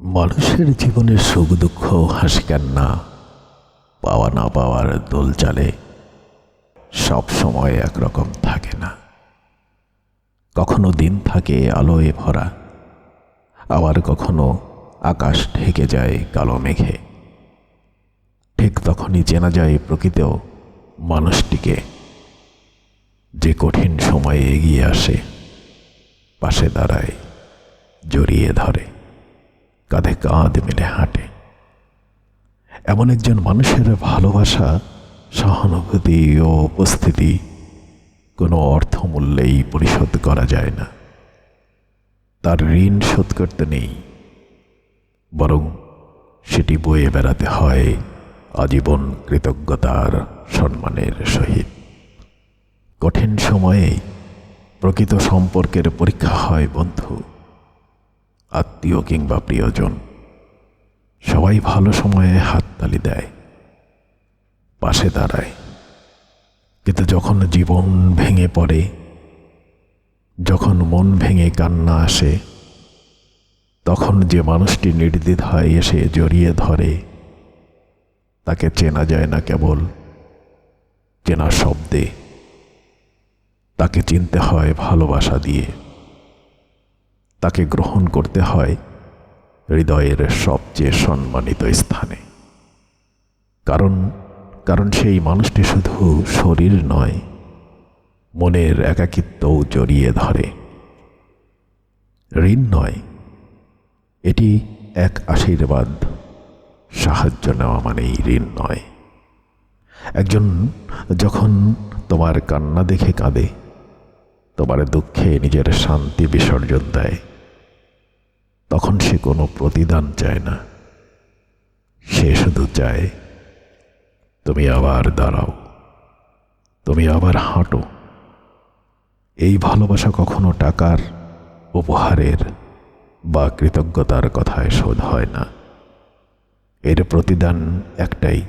মানুষের জীবনের সুখ, দুঃখ হাসি কান্না পাওয়া না পাওয়ার দোল চালে সব সময় একরকম থাকে না। কখনো দিন থাকে আলোয় ভরা, আবার কখনো আকাশ ঢেকে যায় কালো মেঘে। ঠিক তখনই চেনা যায় প্রকৃত মানুষটিকে। যে কঠিন সময়ে এগিয়ে আসে, পাশে দাঁড়ায়, জড়িয়ে ধরে। কাঁধে কাঁধ মিলে হাঁটে। এমন একজন মানুষের ভালোবাসা, সহানুভূতি ও উপস্থিতি কোনো অর্থমূল্যেই পরিশোধ করা যায় না। তার ঋণ শোধ করতে নেই। বরং সেটি বয়ে বেড়াতে হয় আজীবন কৃতজ্ঞতার সম্মানের সহিত। কঠিন সময়ে প্রকৃত সম্পর্কের পরীক্ষা হয় বন্ধু। আত্মীয় কিংবা প্রিয়জন, সবাই ভালো সময়ে হাততালি দেয়, পাশে দাঁড়ায়। কিন্তু যখন জীবন ভেঙে পড়ে, যখন মন ভেঙে কান্না আসে, তখন যে মানুষটি নির্দ্বিধায় এসে জড়িয়ে ধরে, তাকে চেনা যায় না কেবল চেনা শব্দে। তাকে চিনতে হয় ভালোবাসা দিয়ে। তাকে গ্রহণ করতে হয় হৃদয়ের সবচেয়ে সম্মানিত স্থানে। কারণ কারণ সেই মানুষটি শুধু শরীর নয়, মনের একাকিত্বও জড়িয়ে ধরে। ঋণ নয়, এটি এক আশীর্বাদ, সাহায্য নেওয়া মানেই ঋণ নয়। একজন যখন তোমার কান্না দেখে কাঁদে, তোমার দুঃখে নিজের শান্তি বিসর্জন দেয়। তখন সে কোনো প্রতিদান চায় না। সে শুধু চায়, তুমি আবার দাঁড়াও, তুমি আবার হাঁটো। এই ভালোবাসা কখনো টাকার উপহারের বা কৃতজ্ঞতার কথায় শোধ হয় না। এর প্রতিদান একটাই,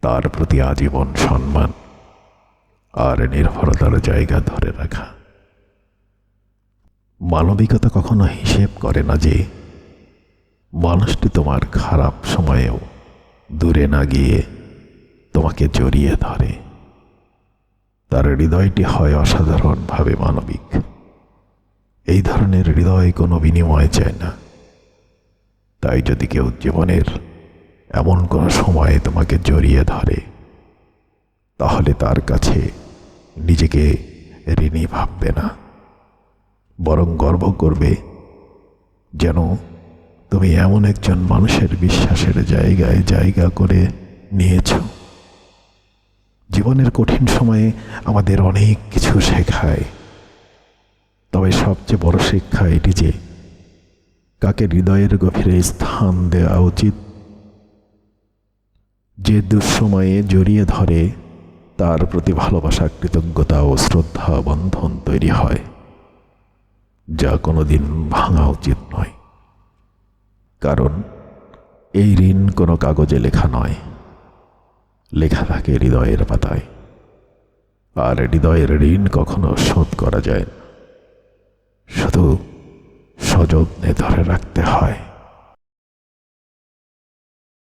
তার প্রতি আজীবন সম্মান আর নির্ভরতার জায়গা ধরে রাখা। মানবিকতা কখনো হিসেব করে না যে মানুষটি তোমার খারাপ সময়েও দূরে না গিয়ে তোমাকে জড়িয়ে ধরে। তার হৃদয়টি হয় অসাধারণভাবে মানবিক। এই ধরনের হৃদয় কোনো বিনিময় চায় না। তাই যদি কেউ জীবনের এমন কোনো সময়ে তোমাকে জড়িয়ে ধরে, তাহলে তার কাছে নিজেকে ঋণী ভাববে না। বরং গর্ব করবে যেন তুমি এমন একজন মানুষের বিশ্বাসের জায়গায় জায়গা করে নিয়েছ। জীবনের কঠিন সময়ে আমাদের অনেক কিছু শেখায়। তবে সবচেয়ে বড় শিক্ষা এটি যে, কাকে হৃদয়ের গভীরে স্থান দেওয়া উচিত। যে দুঃসময়ে জড়িয়ে ধরে, তার প্রতি ভালোবাসা, কৃতজ্ঞতা ও শ্রদ্ধা বন্ধন তৈরি হয়। যা কোনোদিন ভাঙা উচিত নয়। কারণ এই ঋণ কোনো কাগজে লেখা নয়। লেখা থাকে হৃদয়ের পাতায়। আর হৃদয়ের ঋণ কখনো শোধ করা যায় না। শুধু সযত্নে ধরে রাখতে হয়।